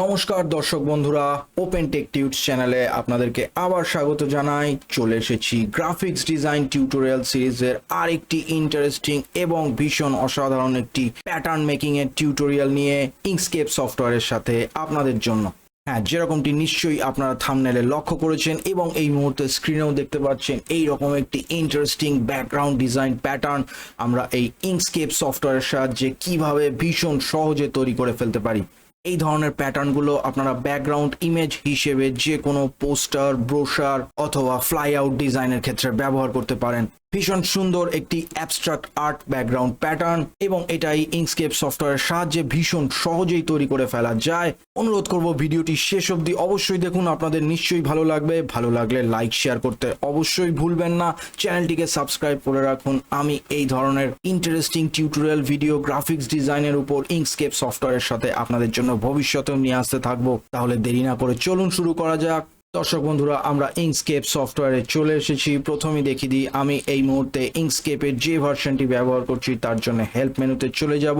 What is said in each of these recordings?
নমস্কার দর্শক বন্ধুরা ওপেন টেক টিউটস চ্যানেলে আপনাদেরকে আবার স্বাগত জানাই। চলে এসেছি গ্রাফিক্স ডিজাইন টিউটোরিয়াল সিরিজের আরেকটি ইন্টারেস্টিং এবং ভীষণ অসাধারণ একটি প্যাটার্ন মেকিং এর টিউটোরিয়াল নিয়ে ইংস্কেপ সফটওয়্যারের সাথে আপনাদের জন্য। হ্যাঁ যেরকমটি নিশ্চয়ই আপনারা থামনেলে লক্ষ্য করেছেন এবং এই মুহূর্তে স্ক্রিনেও দেখতে পাচ্ছেন এই রকম একটি ইন্টারেস্টিং ব্যাকগ্রাউন্ড ডিজাইন প্যাটার্ন আমরা এই ইংস্কেপ সফটওয়্যারের সাহায্যে কীভাবে ভীষণ সহজে তৈরি করে ফেলতে পারি। এই ধরনের প্যাটার্নগুলো আপনারা ব্যাকগ্রাউন্ড ইমেজ হিসেবে যে কোনো পোস্টার ব্রোশার অথবা ফ্লাই আউট ডিজাইনের ক্ষেত্রে ব্যবহার করতে পারেন। ভীষণ সুন্দর একটি অ্যাবস্ট্রাক্ট আর্ট ব্যাকগ্রাউন্ড প্যাটার্ন এবং এটাই ইংস্কেপ সফটওয়্যারের সাহায্যে ভীষণ সহজেই তৈরি করে ফেলা যায়। অনুরোধ করব ভিডিওটি শেষ অবধি অবশ্যই দেখুন, আপনাদের নিশ্চয়ই ভালো লাগবে। ভালো লাগলে লাইক শেয়ার করতে অবশ্যই ভুলবেন না। চ্যানেলটিকে সাবস্ক্রাইব করে রাখুন। আমি এই ধরনের ইন্টারেস্টিং টিউটোরিয়াল ভিডিও গ্রাফিক্স ডিজাইনের উপর ইংস্কেপ সফটওয়্যারের সাথে আপনাদের জন্য ভবিষ্যতেও নিয়ে আসতে থাকব। তাহলে দেরি না করে চলুন শুরু করা যাক। দর্শক বন্ধুরা, আমরা ইংস্কেপ সফটওয়্যারে চলে এসেছি। প্রথমেই দেখিয়ে দিই, আমি এই মুহূর্তে ইংস্কেপের যে ভার্সনটি ব্যবহার করছি, তার জন্য হেল্প মেনুতে চলে যাব।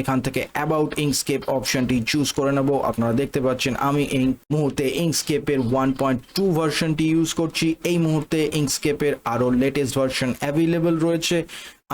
এখান থেকে অ্যাবাউট ইংস্কেপ অপশনটি চুজ করে নেব। আপনারা দেখতে পাচ্ছেন, আমি এই মুহূর্তে ইংস্কেপের ওয়ান পয়েন্ট টু ভার্সনটি ইউজ করছি। এই মুহূর্তে ইংস্কেপের আরও লেটেস্ট ভার্সন অ্যাভেলেবল রয়েছে।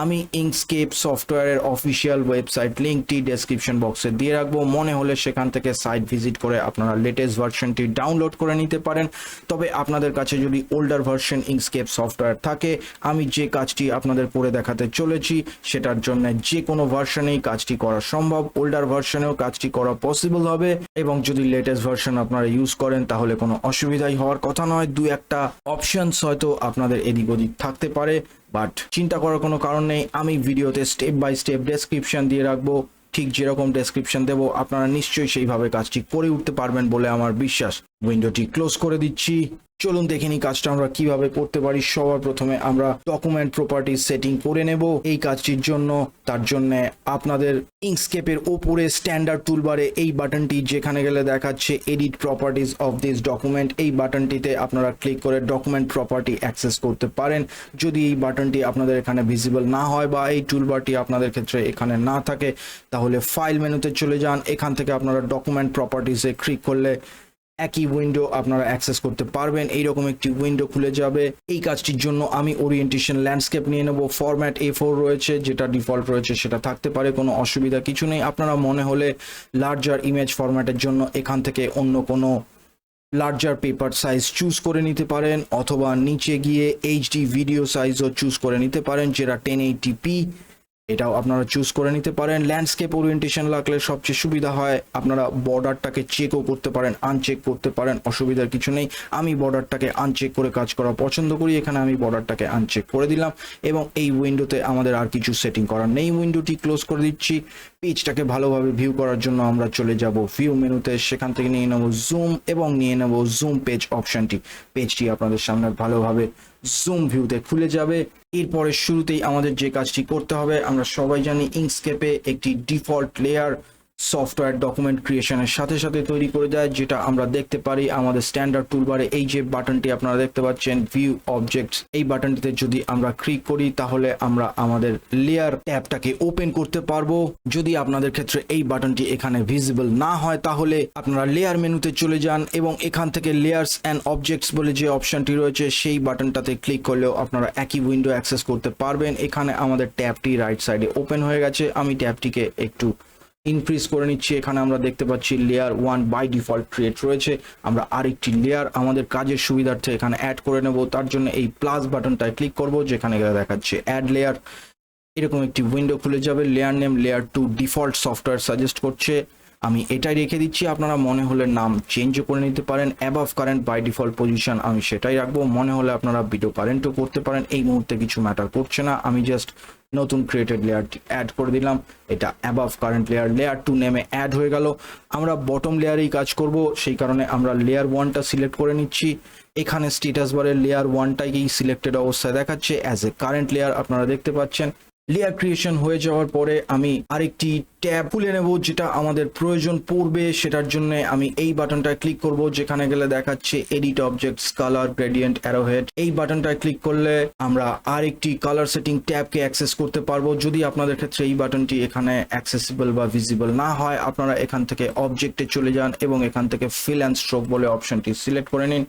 আমি ইংস্কেপ সফটওয়্যারের অফিসিয়াল ওয়েবসাইট লিঙ্কটি ডেসক্রিপশন বক্সে দিয়ে রাখব। মনে হলে সেখান থেকে সাইট ভিজিট করে আপনারা লেটেস্ট ভার্সনটি ডাউনলোড করে নিতে পারেন। তবে আপনাদের কাছে যদি ওল্ডার ভার্সন ইংস্কেপ সফটওয়্যার থাকে, আমি যে কাজটি আপনাদের করে দেখাতে চলেছি, সেটার জন্য যে কোনো ভার্সনেই কাজটি করা সম্ভব। ওল্ডার ভার্সনেও কাজটি করা পসিবল হবে এবং যদি লেটেস্ট ভার্সন আপনারা ইউজ করেন, তাহলে কোনো অসুবিধাই হওয়ার কথা নয়। দু একটা অপশনস হয়তো আপনাদের এদিক ওদিক থাকতে পারে। বাট চিন্তা করার কোনো কারণ নেই। আমি ভিডিওতে স্টেপ বাই স্টেপ ডেসক্রিপশন দিয়ে রাখব। ঠিক যেরকম ডেসক্রিপশন দেব, আপনারা নিশ্চয়ই সেইভাবে কাজটি করে উঠতে পারবেন বলে আমার বিশ্বাস। উইন্ডোটি ক্লোজ করে দিচ্ছি। চলুন দেখে কাজটা আমরা কীভাবে করতে পারি। সবার প্রথমে আমরা ডকুমেন্ট প্রপার্টি সেটিং করে নেব। এই কাজটির জন্য, তার জন্য আপনাদের ইংস্কেপের ওপরে স্ট্যান্ডার্ড টুলবারে এই বাটনটি যেখানে গেলে দেখাচ্ছে edit properties of this document এই বাটনটিতে আপনারা ক্লিক করে ডকুমেন্ট প্রপার্টি অ্যাক্সেস করতে পারেন। যদি এই বাটনটি আপনাদের এখানে ভিজিবল না হয় বা এই টুলবারটি আপনাদের ক্ষেত্রে এখানে না থাকে, তাহলে ফাইল মেনুতে চলে যান। এখান থেকে আপনারা ডকুমেন্ট প্রপার্টিসে ক্লিক করলে একই উইন্ডো আপনারা অ্যাক্সেস করতে পারবেন। এইরকম একটি উইন্ডো খুলে যাবে। এই কাজটির জন্য আমি ওরিয়েন্টেশন ল্যান্ডস্কেপ নিয়ে নেব। ফরম্যাট এ ফোর রয়েছে, যেটা ডিফল্ট রয়েছে সেটা থাকতে পারে, কোনো অসুবিধা কিছু নেই। আপনারা মনে হলে লার্জার ইমেজ ফরম্যাটের জন্য এখান থেকে অন্য কোনো লার্জার পেপার সাইজ চুজ করে নিতে পারেন, অথবা নিচে গিয়ে এইচডি ভিডিও সাইজও চুজ করে নিতে পারেন, যেটা টেন এইটি পি এটাও আপনারা চুজ করে নিতে পারেন। ল্যান্ডস্কেপ ওরিয়েন্টেশন লাগলে সবচেয়ে সুবিধা হয়। আপনারা বর্ডারটাকে চেকও করতে পারেন আনচেক করতে পারেন, অসুবিধার কিছু নেই। আমি বর্ডারটাকে আনচেক করে কাজ করা পছন্দ করি। এখানে আমি বর্ডারটাকে আনচেক করে দিলাম এবং এই উইন্ডোতে আমাদের আর কিছু সেটিং করার নেই। উইন্ডোটি ক্লোজ করে দিচ্ছি। পেজটাকে ভালোভাবে ভিউ করার জন্য আমরা চলে যাব ভিউ মেনুতে। সেখান থেকে নিয়ে নেব জুম এবং নিয়ে নেব জুম পেজ অপশানটি পেজটি আপনাদের সামনে ভালোভাবে জুম ভিউতে খুলে যাবে। এরপরে শুরুতেই আমাদের যে কাজটি করতে হবে আমরা সবাই জানি ইংস্কেপে একটি ডিফল্ট লেয়ার সফটওয়্যার ডকুমেন্ট ক্রিয়েশনের সাথে সাথে তৈরি করে দেয়, যেটা আমরা দেখতে পারি আমাদের স্ট্যান্ডার্ড টুলবারে এই যে বাটনটি আপনারা দেখতে পাচ্ছেন ভিউ অবজেক্টস এই বাটনটিতে যদি আমরা ক্লিক করি, তাহলে আমরা আমাদের লেয়ার ট্যাবটাকে ওপেন করতে পারব। যদি আপনাদের ক্ষেত্রে এই বাটনটি এখানে ভিজিবল না হয়, তাহলে আপনারা লেয়ার মেনুতে চলে যান এবং এখান থেকে লেয়ার্স অ্যান্ড অবজেক্টস বলে যে অপশনটি রয়েছে, সেই বাটনটাতে ক্লিক করলেও আপনারা একই উইন্ডো অ্যাক্সেস করতে পারবেন। এখানে আমাদের ট্যাবটি রাইট সাইডে ওপেন হয়ে গেছে। আমি ট্যাবটিকে একটু ইনক্রিজ করে নিচ্ছি। এখানে আমরা দেখতে পাচ্ছি layer one by default create রয়েছে। আমরা আরেকটি লেয়ার আমাদের কাজের সুবিধার্থে এখানে অ্যাড করে নেব। তার জন্য এই প্লাস বাটনটায় ক্লিক করব, যেখানে দেখাচ্ছে অ্যাড লেয়ার এরকম একটি উইন্ডো খুলে যাবে। Layer name layer two default software suggest করছে। আমি এটাই রেখে দিচ্ছি। আপনারা মনে হলে নাম চেঞ্জও করে নিতে পারেন। Above current by default position আমি সেটাই রাখব। মনে হলে আপনারা ভিডিও কারেন্টও করতে পারেন। এই মুহূর্তে কিছু ম্যাটার করছে না। আমি জাস্ট নতুন ক্রিয়েটেড লেয়ারটি অ্যাড করে দিলাম। এটা above current layer layer two নেমে অ্যাড হয়ে গেল। আমরা বটম লেয়ারেই কাজ করব। সেই কারণে আমরা লেয়ার ওয়ানটা সিলেক্ট করে নিচ্ছি। এখানে স্টেটাস বারের লেয়ার ওয়ানটাকেই সিলেক্টেড অবস্থায় দেখাচ্ছে। অ্যাজ এ কারেন্ট লেয়ার আপনারা দেখতে পাচ্ছেন। লেয়ার ক্রিয়েশন হয়ে যাওয়ার পরে আমি আরেকটি ট্যাব খুলে নেব যেটা আমাদের প্রয়োজন পড়বে। সেটার জন্য আমি এই বাটনটায় ক্লিক করব, যেখানে গেলে দেখাচ্ছে edit objects colour gradient arrowhead এই বাটনটায় ক্লিক করলে আমরা আরেকটি কালার সেটিং ট্যাবকে অ্যাক্সেস করতে পারব। যদি আপনাদের ক্ষেত্রে এই বাটনটি এখানে অ্যাক্সেসিবল বা ভিজিবল না হয়, আপনারা এখান থেকে অবজেক্টে চলে যান এবং এখান থেকে ফিল অ্যান্ড স্ট্রোক বলে অপশনটি সিলেক্ট করে নিন।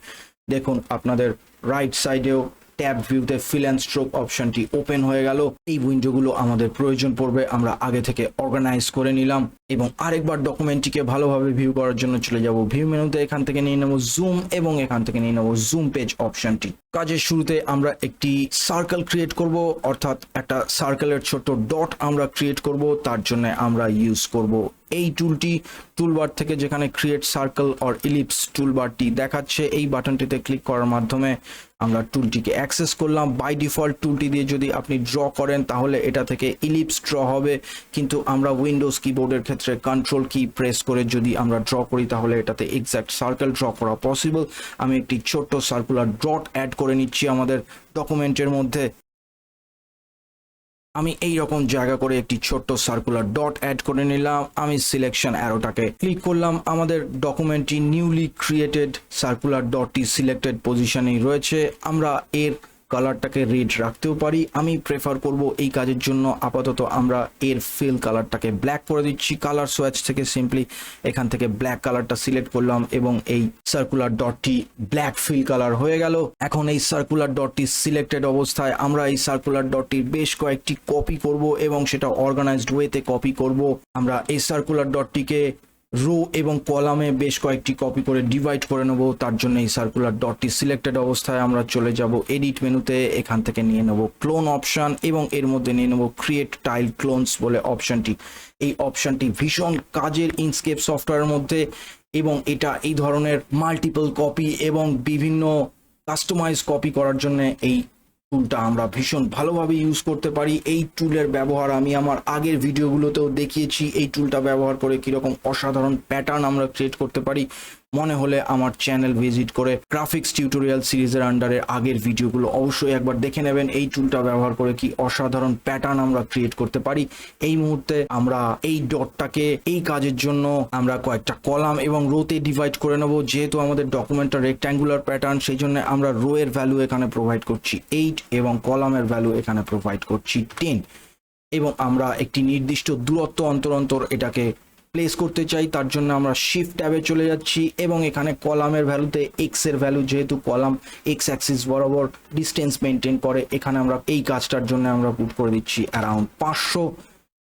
দেখুন, আপনাদের রাইট সাইডেও ট্যাব ভিউতে ফিল্যান্স স্ট্রোক অপশনটি ওপেন হয়ে গেল। এই উইন্ডোগুলো আমাদের প্রয়োজন পড়বে, আমরা আগে থেকে অর্গানাইজ করে নিলাম এবং আরেকবার ডকুমেন্টটিকে ভালোভাবে ভিউ করার জন্য চলে যাব। ভিউ মেনুতে এখান থেকে নিয়ে নেব জুম এবং এখান থেকে নিয়ে নেব জুম পেজ অপশনটি কাজের শুরুতে আমরা একটি সার্কেল ক্রিয়েট করব, অর্থাৎ একটা সার্কেলের ছোট ডট আমরা ক্রিয়েট করব, তার জন্য আমরা ইউজ করব এই টুলটি টুলবার থেকে যেখানে ক্রিয়েট সার্কেল অর ইলিপস টুলবারটি দেখাচ্ছে, এই বাটনটিতে ক্লিক করার মাধ্যমে আমরা টুলটিকে অ্যাক্সেস করলাম। বাই ডিফল্ট টুলটি দিয়ে যদি আপনি ড্র করেন, তাহলে এটা থেকে ইলিপস ড্র হবে। কিন্তু আমরা উইন্ডোজ কিবোর্ডের ক্ষেত্রে কন্ট্রোল কি প্রেস করে যদি আমরা ড্র করি, তাহলে এটাতে এক্স্যাক্ট সার্কেল ড্র করা পসিবল আমি একটি ছোট্ট সার্কুলার ডট অ্যাড করে নিচ্ছি আমাদের ডকুমেন্টের মধ্যে। আমি এই রকম জায়গা করে একটি ছোট্ট সার্কুলার ডট অ্যাড করে নিলাম। আমি সিলেকশন অ্যারোটাকে ক্লিক করলাম। আমাদের ডকুমেন্টটি নিউলি ক্রিয়েটেড সার্কুলার ডটটি সিলেক্টেড পজিশনেই রয়েছে। আমরা এর কালারটাকে রেড রাখতেও পারি। আমি প্রেফার করব এই কাজের জন্য আপাতত আমরা এর ফিল কালারটাকে ব্ল্যাক করে দিচ্ছি। কালার সোয়াচ থেকে সিম্পলি এখান থেকে ব্ল্যাক কালারটা সিলেক্ট করলাম এবং এই সার্কুলার ডটটি ব্ল্যাক ফিল কালার হয়ে গেল। এখন এই সার্কুলার ডটটি সিলেক্টেড অবস্থায় আমরা এই সার্কুলার ডটটির বেশ কয়েকটি কপি করব এবং সেটা অর্গানাইজড ওয়েতে কপি করব। আমরা এই সার্কুলার ডটটিকে রো এবং কলামে বেশ কয়েকটি কপি করে ডিভাইড করে নেব। তার জন্য এই সার্কুলার ডটটি সিলেক্টেড অবস্থায় আমরা চলে যাব এডিট মেনুতে। এখান থেকে নিয়ে নেব ক্লোন অপশন এবং এর মধ্যে নিয়ে নেব ক্রিয়েট টাইল ক্লোনস বলে অপশনটি এই অপশনটি ভীষণ কাজের ইনস্কেপ সফটওয়্যারের মধ্যে এবং এটা এই ধরনের মাল্টিপল কপি এবং বিভিন্ন কাস্টমাইজ কপি করার জন্য এই টুলটা আমরা ভীষণ ভালোভাবে ইউজ করতে পারি, এই টুলের ব্যবহার আমি আমার আগের ভিডিওগুলোতেও দেখিয়েছি, এই টুলটা ব্যবহার করে কীরকম অসাধারণ প্যাটার্ন আমরা ক্রিয়েট করতে পারি। মনে হলে আমার চ্যানেল ভিজিট করে গ্রাফিক্স টিউটোরিয়াল সিরিজের আন্ডারে আগের ভিডিওগুলো অবশ্যই একবার দেখে নেবেন। এই টুলটা ব্যবহার করে কি অসাধারণ প্যাটার্ন আমরা ক্রিয়েট করতে পারি। এই মুহূর্তে আমরা এই ডটটাকে এই কাজের জন্য আমরা কয়েকটা কলাম এবং রোতে ডিভাইড করে নেব। যেহেতু আমাদের ডকুমেন্টটা রেক্ট্যাঙ্গুলার প্যাটার্ন সেই জন্য আমরা রো এর ভ্যালু এখানে প্রোভাইড করছি এইট এবং কলামের ভ্যালু এখানে প্রোভাইড করছি টেন এবং আমরা একটি নির্দিষ্ট দূরত্ব অন্তর অন্তর এটাকে প্লেস করতে চাই, তার জন্য আমরা শিফট ট্যাবে চলে যাচ্ছি এবং এখানে কলামের ভ্যালুতে এক্সের ভ্যালু যেহেতু কলাম এক্স অ্যাক্সিস বরাবর ডিস্টেন্স মেনটেন করে, এখানে আমরা এই কাজটার জন্য আমরা পুট করে দিচ্ছি অ্যারাউন্ড পাঁচশো।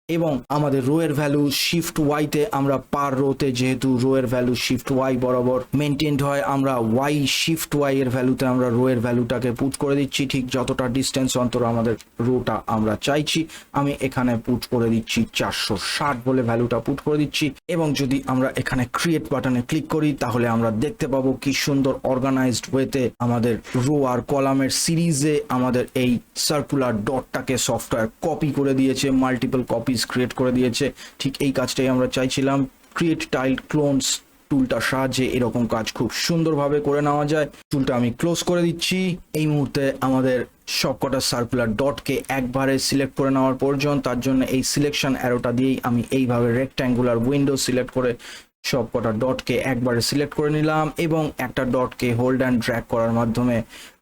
এবং আমাদের রো এর ভ্যালু শিফট ওয়াইতে আমরা পার রোতে যেহেতু রো এর ভ্যালু শিফট ওয়াই বরাবর মেনটেন্ড হয়, আমরা ওয়াই শিফট ওয়াই এর ভ্যালুতে আমরা রো এর ভ্যালুটাকে পুট করে দিচ্ছি। ঠিক যতটা ডিস্টেন্স অন্তর আমাদের রোটা আমরা চাইছি, আমি এখানে পুট করে দিচ্ছি চারশো ষাট বলে ভ্যালুটা পুট করে দিচ্ছি। এবং যদি আমরা এখানে ক্রিয়েট বাটনে ক্লিক করি, তাহলে আমরা দেখতে পাবো কি সুন্দর অর্গানাইজড ওয়েতে আমাদের রো আর কলামের সিরিজে আমাদের এই সার্কুলার ডটটাকে সফটওয়্যার কপি করে দিয়েছে মাল্টিপল কপিস ক্রিয়েট করে দিয়েছে। ঠিক এই কাজটাই আমরা চাইছিলাম। ক্রিয়েট টাইল ক্লোনস টুলটার সাহায্যে এরকম কাজ খুব সুন্দরভাবে করে নেওয়া যায়। টুলটা আমি ক্লোজ করে দিচ্ছি। এই মুহূর্তে আমাদের সবকটা সার্কুলার ডটকে একবারে সিলেক্ট করে নেওয়ার প্রয়োজন। তার জন্য এই সিলেকশন অ্যারোটা দিয়েই আমি এইভাবে রেক্ট্যাঙ্গুলার উইন্ডো সিলেক্ট করে সবকটা ডটকে একবারে সিলেক্ট করে নিলাম এবং একটা ডটকে হোল্ড অ্যান্ড ড্র্যাগ করার মাধ্যমে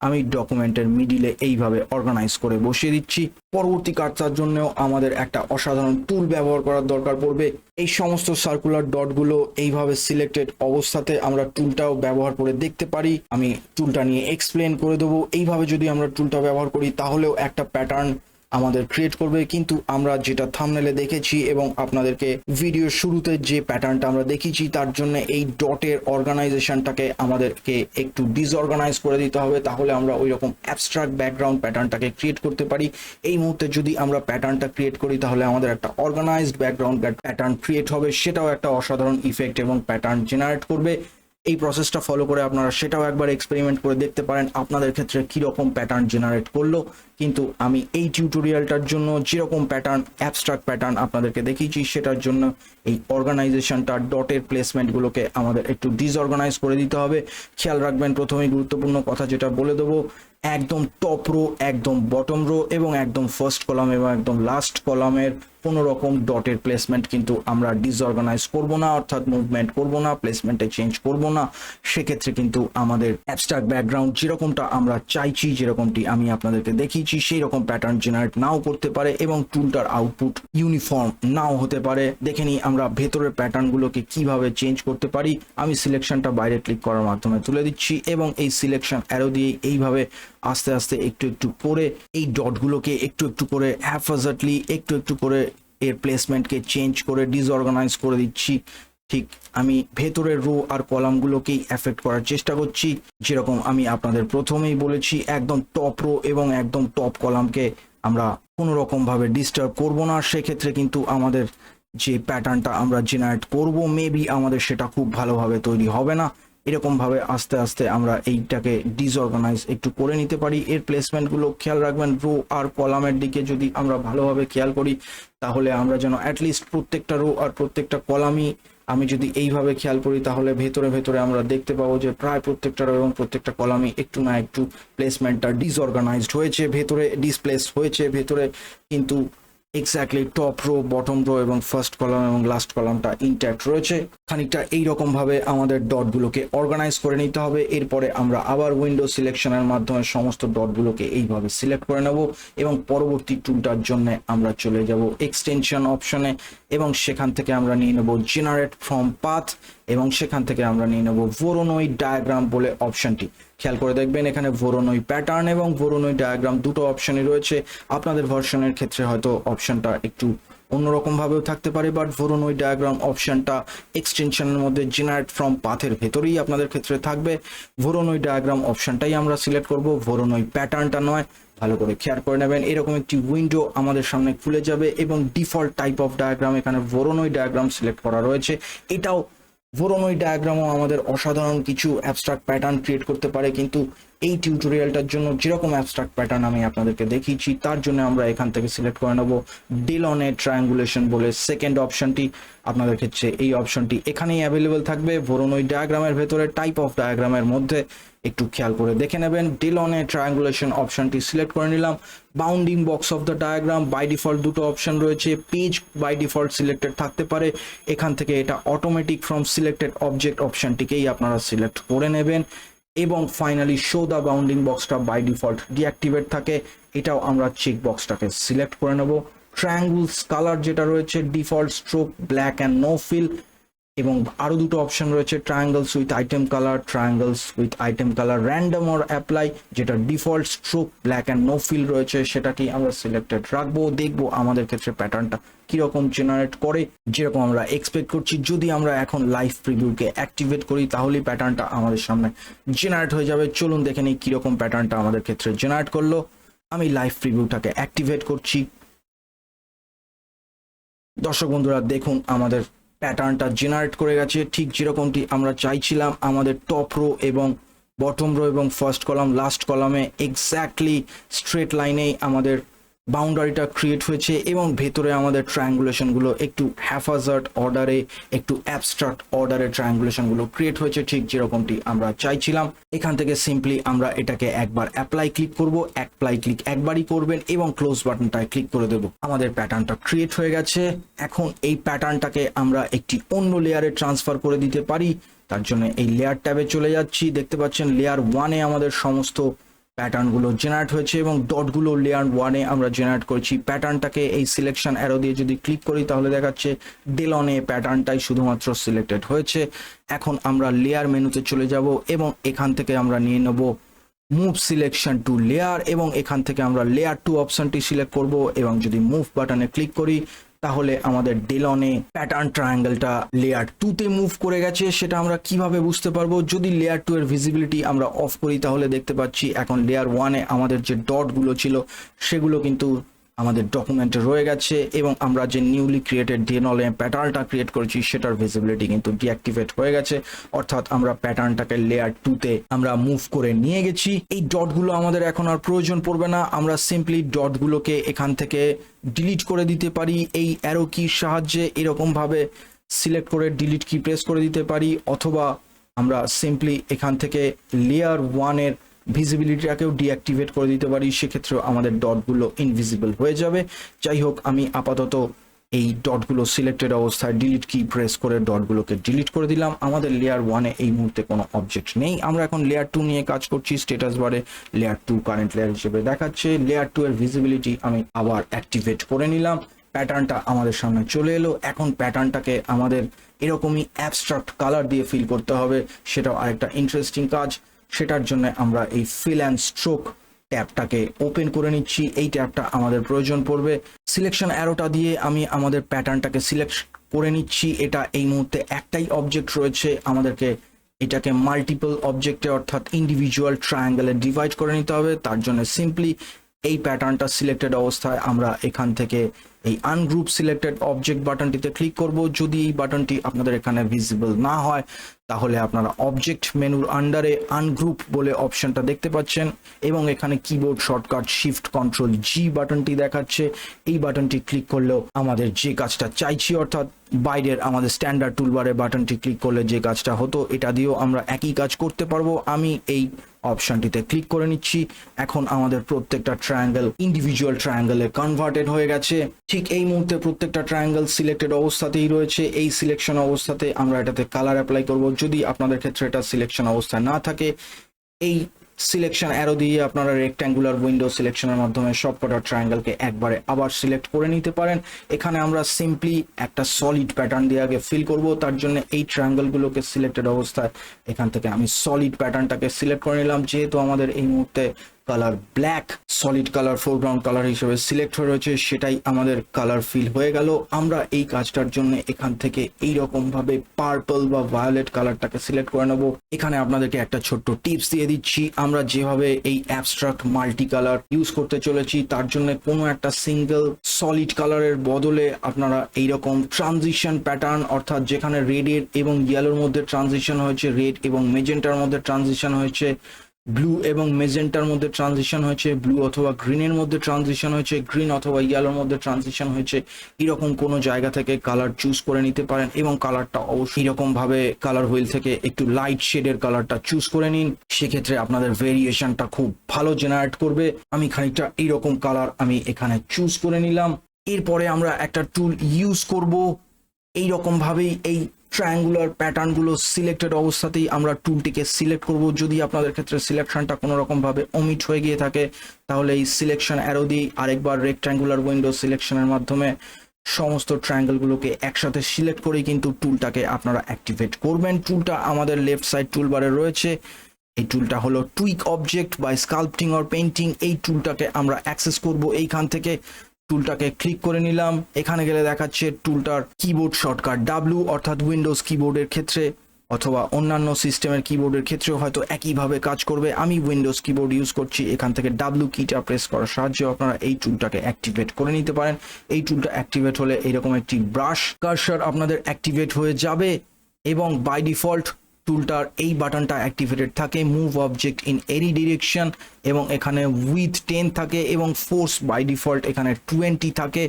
আমি ডকুমেন্টের মিডিলে এইভাবে অর্গানাইজ করে বসিয়ে দিচ্ছি। পরবর্তী কাজটার জন্যও আমাদের একটা অসাধারণ টুল ব্যবহার করার দরকার পড়বে। এই সমস্ত সার্কুলার ডটগুলো এইভাবে সিলেক্টেড অবস্থাতে আমরা টুলটাও ব্যবহার করে দেখতে পারি। আমি টুলটা নিয়ে এক্সপ্লেন করে দেবো। এইভাবে যদি আমরা টুলটা ব্যবহার করি, তাহলেও একটা প্যাটার্ন আমাদের ক্রিয়েট করবে, কিন্তু আমরা যেটা থামনেলে দেখেছি এবং আপনাদেরকে ভিডিওর শুরুতে যে প্যাটার্নটা আমরা দেখিয়েছি, তার জন্য এই ডটের অর্গানাইজেশনটাকে আমাদেরকে একটু ডিসঅর্গানাইজ করে দিতে হবে, তাহলে আমরা ওই রকম অ্যাবস্ট্রাক্ট ব্যাকগ্রাউন্ড প্যাটার্নটাকে ক্রিয়েট করতে পারি। এই মুহূর্তে যদি আমরা প্যাটার্নটা ক্রিয়েট করি, তাহলে আমাদের একটা অর্গানাইজড ব্যাকগ্রাউন্ড প্যাটার্ন ক্রিয়েট হবে, সেটাও একটা অসাধারণ ইফেক্ট এবং প্যাটার্ন জেনারেট করবে। এই প্রসেসটা ফলো করে আপনারা সেটাও একবার এক্সপেরিমেন্ট করে দেখতে পারেন, আপনাদের ক্ষেত্রে কীরকম প্যাটার্ন জেনারেট করল। কিন্তু আমি এই টিউটোরিয়ালটার জন্য যেরকম প্যাটার্ন অ্যাবস্ট্রাক্ট প্যাটার্ন আপনাদেরকে দেখিয়েছি, সেটার জন্য এই অর্গানাইজেশনটা ডটের প্লেসমেন্টগুলোকে আমাদের একটু ডিসঅর্গানাইজ করে দিতে হবে। খেয়াল রাখবেন, প্রথমেই গুরুত্বপূর্ণ কথা যেটা বলে দেবো, একদম টপ রো একদম বটম রো এবং একদম ফার্স্ট কলাম এবং একদম লাস্ট কলামের কোনো রকম ডটের প্লেসমেন্ট কিন্তু আমরা ডিসঅর্গানাইজ করব না, অর্থাৎ মুভমেন্ট করব না প্লেসমেন্টে চেঞ্জ করব না। সেক্ষেত্রে কিন্তু আমাদের অ্যাবস্ট্রাক্ট ব্যাকগ্রাউন্ড যেরকমটা আমরা চাইছি, যেরকমটি আমি আপনাদেরকে দেখিয়েছি সেই রকম প্যাটার্ন জেনারেট নাও করতে পারে এবং টুলটার আউটপুট ইউনিফর্ম নাও হতে পারে। দেখে নিই আমরা ভেতরের প্যাটার্নগুলোকে কীভাবে চেঞ্জ করতে পারি। আমি সিলেকশনটা বাইরে ক্লিক করার মাধ্যমে তুলে দিচ্ছি এবং এই সিলেকশন অ্যারো দিয়ে এইভাবে আস্তে আস্তে একটু একটু করে এই ডটগুলোকে একটু একটু করে হ্যাফাজার্টলি একটু একটু করে এর প্লেসমেন্টকে চেঞ্জ করে ডিসঅর্গানাইজ করে দিচ্ছি। ঠিক, আমি ভেতরের রো আর কলামগুলোকেই এফেক্ট করার চেষ্টা করছি। যেরকম আমি আপনাদের প্রথমেই বলেছি, একদম টপ রো এবং একদম টপ কলামকে আমরা কোনো রকম ভাবে ডিস্টার্ব করব না। সেক্ষেত্রে কিন্তু আমাদের যে প্যাটার্নটা আমরা জেনারেট করব মেবি আমাদের সেটা খুব ভালোভাবে তৈরি হবে না। এরকম ভাবে আস্তে আস্তে আমরা এইটাকে ডিসঅর্গানাইজ একটু করে নিতে পারি। এর প্লেসমেন্টগুলো খেয়াল রাখবেন রো আর কলামের দিকে যদি আমরা ভালোভাবে খেয়াল করি, তাহলে আমরা যেন অ্যাটলিস্ট প্রত্যেকটা রো আর প্রত্যেকটা কলামই আমি যদি এইভাবে খেয়াল করি, তাহলে ভেতরে ভেতরে আমরা দেখতে পাবো যে প্রায় প্রত্যেকটা এবং প্রত্যেকটা কলামে একটু না একটু প্লেসমেন্টটা ডিসঅর্গানাইজড হয়েছে, ভেতরে ডিসপ্লেস হয়েছে, ভেতরে কিন্তু exactly top row bottom row এবং ফার্স্ট কলাম এবং লাস্ট কলামটা ইনট্যাক্ট রয়েছে। খানিকটা এইরকম ভাবে আমাদের ডটগুলোকে অর্গানাইজ করে নিতে হবে। এরপরে আমরা আবার উইন্ডো সিলেকশনের মাধ্যমে সমস্ত ডটগুলোকে এইভাবে সিলেক্ট করে নেব এবং পরবর্তী টুলটার জন্য আমরা চলে যাব এক্সটেনশন অপশনে এবং সেখান থেকে আমরা নিয়ে নেব জেনারেট ফ্রম পাথ এবং সেখান থেকে আমরা নিয়ে নেব ভোরোনই ডায়াগ্রাম বলে অপশনটি খেয়াল করে দেখবেন এখানে ভোরোনই প্যাটার্ন এবং ভোরোনই ডায়াগ্রাম দুটো অপশনই রয়েছে। আপনাদের ভার্সনের ক্ষেত্রে হয়তো অপশনটা একটু অন্যরকম ভাবেও থাকতে পারে বাট ভোরোনই ডায়াগ্রাম অপশনটা এক্সটেনশনের মধ্যে জেনারেট ফ্রম পাথের ভেতরেই আপনাদের ক্ষেত্রে থাকবে। ভোরোনই ডায়াগ্রাম অপশনটাই আমরা সিলেক্ট করব ভোরোনই প্যাটার্নটা নয়। ভালো করে খেয়াল করে নেবেন, এরকম একটি উইন্ডো আমাদের সামনে খুলে যাবে এবং ডিফল্ট টাইপ অফ ডায়াগ্রাম এখানে ভোরোনই ডায়াগ্রাম সিলেক্ট করা রয়েছে। এটাও ভোরোনই ডায়াগ্রামও আমাদের অসাধারণ কিছু অ্যাবস্ট্রাক্ট প্যাটার্ন ক্রিয়েট করতে পারে কিন্তু এই টিউটোরিয়ালটার জন্য যেরকম অ্যাবস্ট্রাক্ট প্যাটার্ন আমি আপনাদেরকে দেখিয়েছি, তার জন্য আমরা এখান থেকে সিলেক্ট করে নেব ডিলনে ট্রায়াঙ্গুলেশন বলে সেকেন্ড অপশনটি আপনাদের ক্ষেত্রে এই অপশনটি এখানেই অ্যাভেলেবেল থাকবে। ভোরোনই ডায়াগ্রামের ভেতরে টাইপ অফ ডায়াগ্রামের মধ্যে একটু খেয়াল করে দেখে নেবেন। ডিলনে ট্রায়াঙ্গুলেশন অপশনটি সিলেক্ট করে নিলাম। Bounding box of the diagram by default দুটো অপশন রয়েছে। পেজ বাই ডিফল্ট সিলেক্টেড থাকতে পারে। এখান থেকে এটা অটোমেটিক ফ্রম সিলেক্টেড অবজেক্ট অপশনটিকেই আপনারা সিলেক্ট করে নেবেন। এবং ফাইনালি শো দা বাউন্ডিং বক্সটা বাই ডিফল্ট ডিঅ্যাক্টিভেট থাকে, এটাও আমরা চেক বক্সটাকে সিলেক্ট করে নেব। ট্রায়াঙ্গুলস কালার যেটা রয়েছে default stroke black and no fill এবং আরও দুটো অপশন রয়েছে triangles with item colour triangles with item colour random or apply যেটা default stroke black and no fill রয়েছে, সেটাকেই আমরা সিলেক্টেড রাখব, দেখব আমাদের ক্ষেত্রে প্যাটার্নটা কীরকম জেনারেট করে, যেরকম আমরা এক্সপেক্ট করছি। যদি আমরা এখন লাইভ প্রিভিউকে অ্যাক্টিভেট করি, তাহলেই প্যাটার্নটা আমাদের সামনে জেনারেট হয়ে যাবে। চলুন দেখে নিই কীরকম প্যাটার্নটা আমাদের ক্ষেত্রে জেনারেট করল। আমি লাইভ প্রিভিউটাকে অ্যাক্টিভেট করছি। দর্শক বন্ধুরা, দেখুন আমাদের প্যাটার্নটা জেনারেট করে গেছে। ঠিক যেরকমটি আমরা চাইছিলাম, আমাদের টপ রো এবং বটম রো এবং ফার্স্ট কলাম লাস্ট কলামে এক্স্যাক্টলি স্ট্রেট লাইনেই আমাদের বাউন্ডারিটা ক্রিয়েট হয়েছে এবং ভেতরে আমাদের ট্রায়াঙ্গুলেশনগুলো একটু হ্যাফাজার্ট অর্ডারে একটু অ্যাবস্ট্রাক্ট অর্ডারে ট্রায়াঙ্গুলেশনগুলো ক্রিয়েট হয়েছে, ঠিক যেরকমটি আমরা চাইছিলাম। এখান থেকে সিম্পলি আমরা এটাকে একবার অ্যাপ্লাই ক্লিক করব অ্যাপ্লাই ক্লিক একবারই করবেন এবং ক্লোজ বাটনটায় ক্লিক করে দেবো। আমাদের প্যাটার্নটা ক্রিয়েট হয়ে গেছে। এখন এই প্যাটার্নটাকে আমরা একটি অন্য লেয়ারে ট্রান্সফার করে দিতে পারি। তার জন্য এই লেয়ার ট্যাবে চলে যাচ্ছি। দেখতে পাচ্ছেন লেয়ার ওয়ানে আমাদের সমস্ত প্যাটার্নগুলো জেনারেট হয়েছে এবং ডটগুলো লেয়ার ওয়ানে আমরা জেনারেট করেছি। প্যাটার্নটাকে এই সিলেকশন অ্যারো দিয়ে যদি ক্লিক করি, তাহলে দেখাচ্ছে ডেলনে প্যাটার্নটাই শুধুমাত্র সিলেক্টেড হয়েছে। এখন আমরা লেয়ার মেনুতে চলে যাব এবং এখান থেকে আমরা নিয়ে নেব মুভ সিলেকশন টু লেয়ার এবং এখান থেকে আমরা লেয়ার টু অপশনটি সিলেক্ট করব এবং যদি মুভ বাটনে ক্লিক করি তাহলে আমাদের ডেলনে প্যাটার্ন ট্রায়াঙ্গেলটা লেয়ার টুতে মুভ করে গেছে, সেটা আমরা কীভাবে বুঝতে পারব? যদি লেয়ার টু এর ভিজিবিলিটি আমরা অফ করি, তাহলে দেখতে পাচ্ছি এখন লেয়ার ওয়ানে আমাদের যে ডটগুলো ছিল, সেগুলো কিন্তু আমাদের ডকুমেন্টে রয়ে গেছে এবং আমরা যে নিউলি ক্রিয়েটেড ডিএনলে প্যাটার্নটা ক্রিয়েট করেছি, সেটার ভিজিবিলিটি কিন্তু ডিঅ্যাক্টিভেট হয়ে গেছে। অর্থাৎ আমরা প্যাটার্নটাকে লেয়ার টুতে আমরা মুভ করে নিয়ে গেছি। এই ডটগুলো আমাদের এখন আর প্রয়োজন পড়বে না। আমরা সিম্পলি ডটগুলোকে এখান থেকে ডিলিট করে দিতে পারি। এই অ্যারো কির সাহায্যে এরকমভাবে সিলেক্ট করে ডিলিট কি প্রেস করে দিতে পারি। অথবা আমরা সিম্পলি এখান থেকে লেয়ার ওয়ানের ভিজিবিলিটিটাকেও ডিঅ্যাক্টিভেট করে দিতে পারি, সেক্ষেত্রেও আমাদের ডটগুলো ইনভিজিবল হয়ে যাবে। যাই হোক, আমি আপাতত এই ডটগুলো সিলেক্টেড অবস্থায় ডিলিট কি প্রেস করে ডটগুলোকে ডিলিট করে দিলাম। আমাদের লেয়ার ওয়ানে এই মুহূর্তে কোনো অবজেক্ট নেই। আমরা এখন লেয়ার টু নিয়ে কাজ করছি স্টেটাস বারে লেয়ার টু কারেন্ট লেয়ার হিসেবে দেখাচ্ছে। লেয়ার টু এর ভিজিবিলিটি আমি আবার অ্যাক্টিভেট করে নিলাম। প্যাটার্নটা আমাদের সামনে চলে এলো। এখন প্যাটার্নটাকে আমাদের এরকমই অ্যাবস্ট্রাক্ট কালার দিয়ে ফিল করতে হবে। সেটাও আরেকটা ইন্টারেস্টিং কাজ। সেটার জন্য আমরা এই ফিল অ্যান্ড স্ট্রোক ট্যাবটাকে ওপেন করে নিচ্ছি। এই ট্যাবটা আমাদের প্রয়োজন পড়বে। সিলেকশন অ্যারোটা দিয়ে আমি আমাদের প্যাটার্নটাকে সিলেক্ট করে নিচ্ছি। এটা এই মুহূর্তে একটাই অবজেক্ট রয়েছে। আমাদেরকে এটাকে মাল্টিপল অবজেক্টে অর্থাৎ ইন্ডিভিজুয়াল ট্রায়াঙ্গেলে ডিভাইড করে নিতে হবে। তার জন্য সিম্পলি এই প্যাটার্নটা সিলেক্টেড অবস্থায় আমরা এখান থেকে এই আনগ্রুপ সিলেক্টেড অবজেক্ট বাটনটিতে ক্লিক করব। যদি এই বাটনটি আপনাদের এখানে ভিজিবল না হয়, তাহলে আপনারা অবজেক্ট মেনুর আন্ডারে আনগ্রুপ বলে অপশনটা দেখতে পাচ্ছেন এবং এখানে keyboard shortcut shift control G বাটনটি দেখাচ্ছে। এই বাটনটি ক্লিক করলেও আমাদের যে কাজটা চাইছি, অর্থাৎ বাইরের আমাদের স্ট্যান্ডার্ড টুলবারে বাটনটি ক্লিক করলে যে কাজটা হতো, এটা দিয়েও আমরা একই কাজ করতে পারব। আমি এই অপশনটিতে ক্লিক করে নিচ্ছি। এখন আমাদের প্রত্যেকটা ট্রায়াঙ্গেল ইন্ডিভিজুয়াল ট্রায়াঙ্গেলে কনভার্টেড হয়ে গেছে। ঠিক এই মুহূর্তে প্রত্যেকটা ট্রায়াঙ্গেল সিলেক্টেড অবস্থাতেই রয়েছে। এই সিলেকশন অবস্থাতে আমরা এটাতে কালার অ্যাপ্লাই করব। যদি আপনাদের ক্ষেত্রে এটা সিলেকশন অবস্থায় না থাকে, এই সিলেকশন অ্যারো দিয়ে আপনারা রেক্ট্যাঙ্গুলার উইন্ডো সিলেকশনের মাধ্যমে সবকটা ট্রায়াঙ্গেলকে একবারে আবার সিলেক্ট করে নিতে পারেন। এখানে আমরা সিম্পলি একটা সলিড প্যাটার্ন দিয়ে আগে ফিল করব। তার জন্য এই ট্রায়াঙ্গেলগুলোকে সিলেক্টেড অবস্থায় এখান থেকে আমি সলিড প্যাটার্নটাকে সিলেক্ট করে নিলাম। যেহেতু আমাদের এই মুহূর্তে colour black solid colour foreground colour হিসেবে সিলেক্ট হয়ে রয়েছে, সেটাই আমাদের কালার ফিল হয়ে গেল। আমরা এই কাজটার জন্য এখান থেকে এই রকম ভাবে পার্পল বা ভায়োলেট কালারটাকে সিলেক্ট করে নেব। এখানে আপনাদেরকে একটা ছোট্ট টিপস দিয়ে দিচ্ছি। আমরা যেভাবে এই অ্যাবস্ট্রাক্ট মাল্টি কালার ইউজ করতে চলেছি, তার জন্য কোনো একটা সিঙ্গেল সলিড কালারের বদলে আপনারা এইরকম ট্রানজিশন প্যাটার্ন অর্থাৎ যেখানে রেডের এবং ইয়েলোর মধ্যে ট্রানজিশন হয়েছে রেড এবং মেজেন্টার মধ্যে ট্রানজিশন হয়েছে ব্লু এবং মেজেন্টার মধ্যে ট্রানজিশন হয়েছে, ব্লু অথবা গ্রিনের মধ্যে ট্রানজিশন হয়েছে, গ্রিন অথবা ইয়েলোর মধ্যে ট্রানজিশন হয়েছে। এরকম কোনো জায়গা থেকে কালার চুজ করে নিতে পারেন এবং কালারটা অবশ্যই এরকম ভাবে কালার হুইল থেকে একটু লাইট শেডের কালারটা চুজ করে নিন। সেক্ষেত্রে আপনাদের ভেরিয়েশনটা খুব ভালো জেনারেট করবে। আমি খানিকটা এইরকম কালার আমি এখানে চুজ করে নিলাম। এরপরে আমরা একটা টুল ইউজ করব। এই রকম ভাবেই এই ট্রায়াঙ্গুলার প্যাটার্নগুলো সিলেক্টেড অবস্থাতেই আমরা টুলটিকে সিলেক্ট করব। যদি আপনাদের ক্ষেত্রে সিলেকশনটা কোনো রকম ভাবে অমিট হয়ে গিয়ে থাকে, তাহলে এই সিলেকশন অ্যারো দিয়ে আরেকবার রেক্ট্যাঙ্গুলার উইন্ডো সিলেকশনের মাধ্যমে সমস্ত ট্রায়াঙ্গেলগুলোকে একসাথে সিলেক্ট করেই কিন্তু টুলটাকে আপনারা অ্যাক্টিভেট করবেন। টুলটা আমাদের লেফট সাইড টুলবারে রয়েছে। এই টুলটা হলো tweak object by sculpting or painting এই টুলটাকে আমরা অ্যাক্সেস করব এইখান থেকে। টুলটাকে ক্লিক করে নিলাম। এখানে গেলে দেখাচ্ছে টুলটার কিবোর্ড শর্টকাট ডাব্লু অর্থাৎ উইন্ডোজ কিবোর্ডের ক্ষেত্রে, অথবা অন্যান্য সিস্টেমের কিবোর্ডের ক্ষেত্রেও হয়তো একইভাবে কাজ করবে। আমি উইন্ডোজ কিবোর্ড ইউজ করছি, এখান থেকে ডাব্লু কিটা প্রেস করার সাহায্যে আপনারা এই টুলটাকে অ্যাক্টিভেট করে নিতে পারেন। এই টুলটা অ্যাক্টিভেট হলে এরকম একটি ব্রাশ কার্সার আপনাদের অ্যাক্টিভেট হয়ে যাবে এবং বাই ডিফল্ট টুলটার এই বাটনটা অ্যাক্টিভেটেড থাকে move object in any direction এবং এখানে উইথ টেন থাকে এবং ফোর্স বাই ডিফল্ট এখানে টোয়েন্টি থাকে।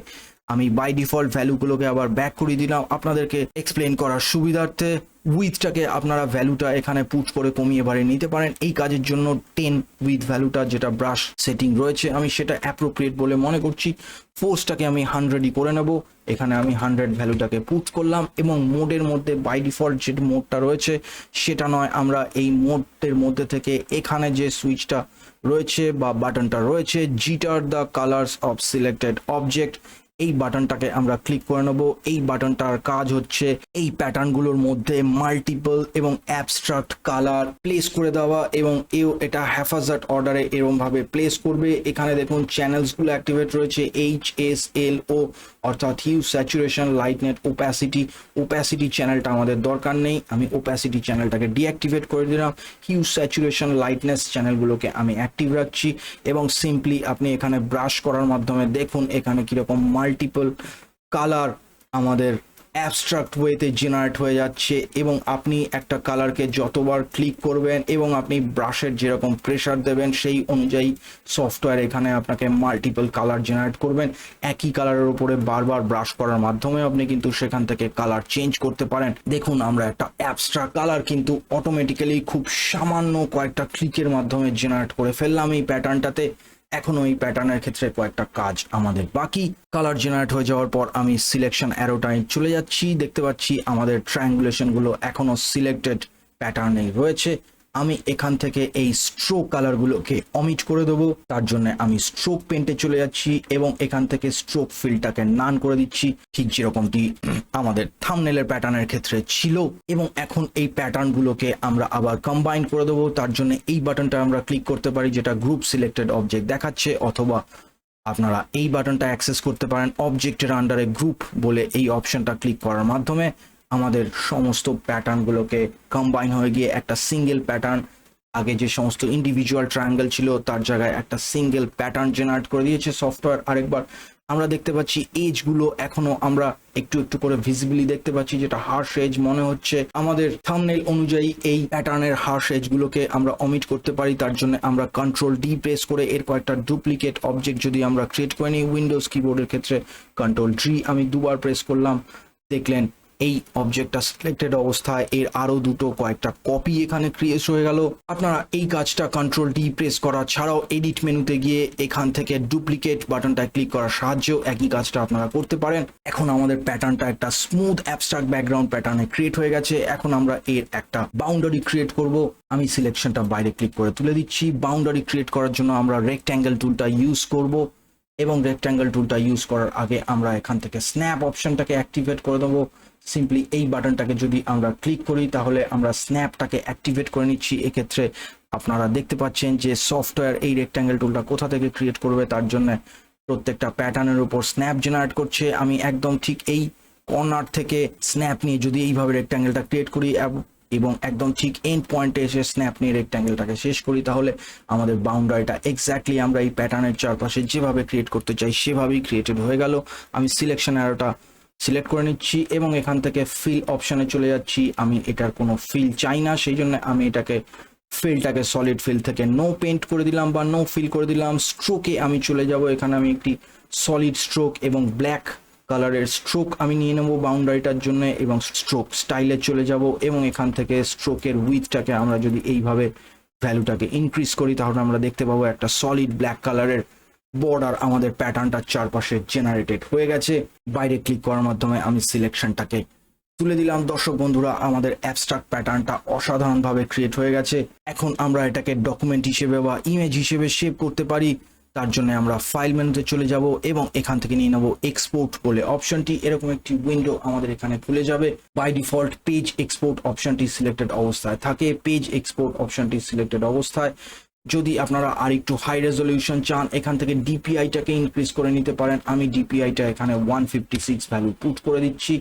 আমি বাই ডিফল্ট ভ্যালুগুলোকে আবার ব্যাক করে দিলাম। আপনাদেরকে এক্সপ্লেন করার সুবিধার্থে উইথটাকে আপনারা ভ্যালুটা এখানে পুট করে কমিয়ে বাড়িয়ে নিতে পারেন। এই কাজের জন্য টেন উইথ ভ্যালুটা যেটা ব্রাশ সেটিং রয়েছে, আমি সেটা অ্যাপ্রোপ্রিয়েট বলে মনে করছি। ফোর্সটাকে আমি হান্ড্রেডই করে নেব। এখানে আমি হান্ড্রেড ভ্যালুটাকে পুট করলাম এবং মোডের মধ্যে বাই ডিফল্ট যে মোডটা রয়েছে, সেটা নয়, আমরা এই মোডের মধ্যে থেকে এখানে যে সুইচটা রয়েছে বা বাটনটা রয়েছে jitter the colours of selected object এই বাটনটাকে আমরা ক্লিক করে নেব। এই বাটনটার কাজ হচ্ছে এই প্যাটার্নগুলোর মধ্যে মাল্টিপল এবং অ্যাবস্ট্রাক্ট কালার প্লেস করে দেওয়া এবং এও এটা হ্যাফাজার্ট অর্ডারে এরকম ভাবে প্লেস করবে। এখানে দেখুন চ্যানেলসগুলো অ্যাক্টিভেট রয়েছে এইচ এস এল ও অর্থাৎ হিউ স্যাচুরেশন লাইটনেট ওপ্যাসিটি ওপ্যাসিটি চ্যানেলটা আমাদের দরকার নেই। আমি ওপ্যাসিটি চ্যানেলটাকে ডিঅ্যাক্টিভেট করে দিলাম। হিউ স্যাচুরেশন লাইটনেস চ্যানেলগুলোকে আমি অ্যাক্টিভ রাখছি এবং সিম্পলি আপনি এখানে ব্রাশ করার মাধ্যমে দেখুন এখানে কীরকম মাল্টিপল কালার আমাদের অ্যাবস্ট্রাক্ট ওয়েতে জেনারেট হয়ে যাচ্ছে এবং আপনি একটা কালারকে যতবার ক্লিক করবেন এবং আপনি ব্রাশের যেরকম প্রেশার দেবেন সেই অনুযায়ী সফটওয়্যার এখানে আপনাকে মাল্টিপল কালার জেনারেট করবেন। একই কালারের উপরে বারবার ব্রাশ করার মাধ্যমে আপনি কিন্তু সেখান থেকে কালার চেঞ্জ করতে পারেন। দেখুন, আমরা একটা অ্যাবস্ট্রাক্ট কালার কিন্তু অটোমেটিক্যালি খুব সামান্য কয়েকটা ক্লিকের মাধ্যমে জেনারেট করে ফেললাম এই প্যাটার্নটাতে এখনও ওই প্যাটার্নের ক্ষেত্রে কয়েকটা কাজ আমাদের বাকি। কালার জেনারেট হয়ে যাওয়ার পর আমি সিলেকশন অ্যারোটাই চলে যাচ্ছি। দেখতে পাচ্ছি আমাদের ট্রায়াঙ্গুলেশনগুলো এখনও এখনও সিলেক্টেড প্যাটার্নেই রয়েছে। আমি এখান থেকে এই স্ট্রোক কালারগুলোকে অমিট করে দেবো। তার জন্য আমি স্ট্রোক পেন্টে চলে যাচ্ছি এবং এখান থেকে স্ট্রোক ফিলটাকে নান করে দিচ্ছি। ঠিক যেরকমটি আমাদের থামনেলের প্যাটার্নের ক্ষেত্রে ছিল। এবং এখন এই প্যাটার্নগুলোকে আমরা আবার কম্বাইন করে দেবো। তার জন্য এই বাটনটা আমরা ক্লিক করতে পারি, যেটা গ্রুপ সিলেক্টেড অবজেক্ট দেখাচ্ছে, অথবা আপনারা এই বাটনটা অ্যাক্সেস করতে পারেন অবজেক্টের আন্ডারে গ্রুপ বলে এই অপশনটা ক্লিক করার মাধ্যমে। আমাদের সমস্ত প্যাটার্নগুলোকে কম্বাইন হয়ে গিয়ে একটা সিঙ্গেল প্যাটার্ন আগে যে সমস্ত ইন্ডিভিজুয়াল ট্রায়াঙ্গেল ছিল তার জায়গায় একটা সিঙ্গেল প্যাটার্ন জেনারেট করে দিয়েছে সফটওয়্যার আরেকবার। আমরা দেখতে পাচ্ছি এজগুলো এখনও আমরা একটু একটু করে ভিজিবিলি দেখতে পাচ্ছি, যেটা হার্শ এজ মনে হচ্ছে। আমাদের থামনেল অনুযায়ী এই প্যাটার্নের হার্শ এজগুলোকে আমরা অমিট করতে পারি, তার জন্য আমরা কন্ট্রোল ডি প্রেস করে এর কয়েকটা ডুপ্লিকেট অবজেক্ট যদি আমরা ক্রিয়েট করে নিই উইন্ডোজ কিবোর্ডের ক্ষেত্রে কন্ট্রোল ডি আমি দুবার প্রেস করলাম, দেখলেন এই অবজেক্টটা সিলেক্টেড অবস্থায়, এর আরও দুটো কয়েকটা কপি এখানে ক্রিয়েট হয়ে গেল। আপনারা এই কাজটা কন্ট্রোল ডি প্রেস করা ছাড়াও এডিট মেনুতে গিয়ে এখান থেকে ডুপ্লিকেট বাটনটা ক্লিক করার সাহায্যেও একই কাজটা আপনারা করতে পারেন। এখন আমাদের প্যাটার্নটা একটা স্মুথ অ্যাবস্ট্রাক্ট ব্যাকগ্রাউন্ড প্যাটার্নে ক্রিয়েট হয়ে গেছে। এখন আমরা এর একটা বাউন্ডারি ক্রিয়েট করব। আমি সিলেকশনটা বাইরে ক্লিক করে তুলে দিচ্ছি। বাউন্ডারি ক্রিয়েট করার জন্য আমরা রেক্ট্যাঙ্গেল টুলটা ইউজ করব এবং রেক্ট্যাঙ্গেল টুলটা ইউজ করার আগে আমরা এখান থেকে স্ন্যাপ অপশনটাকে অ্যাক্টিভেট করে দেবো। সিম্পলি এই বাটনটাকে যদি আমরা ক্লিক করি, তাহলে আমরা স্ন্যাপটাকে অ্যাক্টিভেট করে নিচ্ছি। এক্ষেত্রে আপনারা দেখতে পাচ্ছেন যে সফটওয়্যার এই রেক্ট্যাঙ্গেল টুলটা কোথা থেকে ক্রিয়েট করবে, তার জন্য প্রত্যেকটা প্যাটার্নের উপর স্ন্যাপ জেনারেট করছে। আমি একদম ঠিক এই কর্নার থেকে স্ন্যাপ নিয়ে যদি এইভাবে রেক্ট্যাঙ্গেলটা ক্রিয়েট করি, এবং একদম ঠিক এন্ড পয়েন্টে এসে স্ন্যাপ নিয়ে রেক্ট্যাঙ্গেলটাকে শেষ করি, তাহলে আমাদের বাউন্ডারিটা এক্স্যাক্টলি আমরা এই প্যাটার্নের চারপাশে যেভাবে ক্রিয়েট করতে চাই, সেভাবেই ক্রিয়েটেড হয়ে গেল। আমি সিলেকশন অ্যারোটা সিলেক্ট করে নিচ্ছি এবং এখান থেকে ফিল অপশনে চলে যাচ্ছি। আমি এটার কোনো ফিল চাই না, সেই জন্য আমি এটাকে ফিলটাকে সলিড ফিল থেকে নো পেন্ট করে দিলাম বা নো ফিল করে দিলাম। স্ট্রোকে আমি চলে যাব, এখানে আমি একটি সলিড স্ট্রোক এবং ব্ল্যাক কালারের স্ট্রোক আমি নিয়ে নেব বাউন্ডারিটার জন্য এবং স্ট্রোক স্টাইলে চলে যাব এবং এখান থেকে স্ট্রোকের উইথটাকে আমরা যদি এইভাবে ভ্যালুটাকে ইনক্রিজ করি, তাহলে আমরা দেখতে পাবো একটা সলিড ব্ল্যাক কালারের বর্ডার আমাদের প্যাটার্নটার চারপাশে জেনারেটেড হয়ে গেছে। বাইরে ক্লিক করার মাধ্যমে আমি সিলেকশনটাকে তুলে দিলাম। দর্শক বন্ধুরা, আমাদের অ্যাবস্ট্রাক্ট প্যাটার্নটা অসাধারণভাবে ক্রিয়েট হয়ে গেছে। এখন আমরা এটাকে ডকুমেন্ট হিসেবে বা ইমেজ হিসেবে সেভ করতে পারি। তার জন্য আমরা ফাইল মেনুতে চলে যাব এবং এখান থেকে নিয়ে নেব এক্সপোর্ট বলে অপশনটি এরকম একটি উইন্ডো আমাদের এখানে খুলে যাবে। বাই ডিফল্ট পেজ এক্সপোর্ট অপশনটি সিলেক্টেড অবস্থায় থাকে। পেজ এক্সপোর্ট অপশনটি সিলেক্টেড অবস্থায়। যদি আপনারা আর একটু হাই রেজলিউশন চান, এখান থেকে ডিপিআইটাকে ইনক্রিজ করে নিতে পারেন। আমি ডিপিআইটা এখানে one fifty six value put করে দিচ্ছি।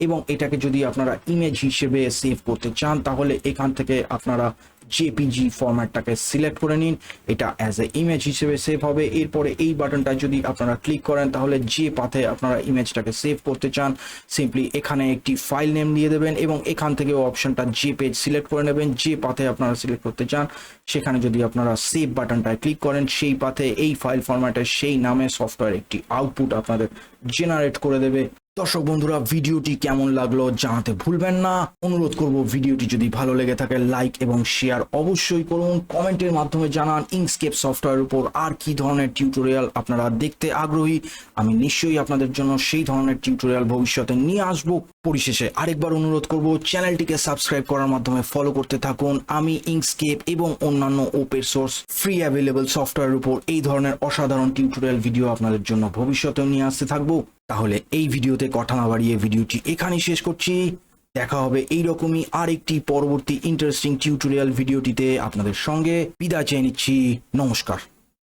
এবং এটাকে যদি আপনারা ইমেজ হিসেবে সেভ করতে চান, তাহলে এখান থেকে আপনারা জেপিজি ফরম্যাটটাকে সিলেক্ট করে নিন। এটা অ্যাজ এ ইমেজ হিসেবে সেভ হবে। এরপরে এই বাটনটা যদি আপনারা ক্লিক করেন, তাহলে যে পাথে আপনারা ইমেজটাকে সেভ করতে চান সিম্পলি এখানে একটি ফাইল নেম দিয়ে দেবেন এবং এখান থেকে অপশনটা যে পেজ সিলেক্ট করে নেবেন। যে পাথে আপনারা সিলেক্ট করতে চান, সেখানে যদি আপনারা সেভ বাটনটায় ক্লিক করেন, সেই পাথে এই ফাইল ফরম্যাটের সেই নামে সফটওয়্যার একটি আউটপুট আপনাদের জেনারেট করে দেবে। দর্শক বন্ধুরা, ভিডিওটি কেমন লাগল জানাতে ভুলবেন না। অনুরোধ করব ভিডিওটি যদি ভালো লেগে থাকে লাইক এবং শেয়ার অবশ্যই করুন। কমেন্টের মাধ্যমে জানান ইংস্কেপ সফটওয়্যার উপর আর কি ধরনের টিউটোরিয়াল আপনারা দেখতে আগ্রহী। আমি নিশ্চয়ই আপনাদের জন্য সেই ধরনের টিউটোরিয়াল ভবিষ্যতে নিয়ে আসব। পরিশেষে আরেকবার অনুরোধ করব, চ্যানেলটিকে সাবস্ক্রাইব করার মাধ্যমে ফলো করতে থাকুন। আমি ইংস্কেপ এবং অন্যান্য open source free available software উপর এই ধরনের অসাধারণ টিউটোরিয়াল ভিডিও আপনাদের জন্য ভবিষ্যতেও নিয়ে আসতে থাকব। তাহলে এই ভিডিওতে কথা না বাড়িয়ে ভিডিওটি এখানেই শেষ করছি। দেখা হবে এইরকমই আরেকটি পরবর্তী ইন্টারেস্টিং টিউটোরিয়াল ভিডিওটিতে আপনাদের সঙ্গে। বিদায় চেয়ে নিচ্ছি। নমস্কার।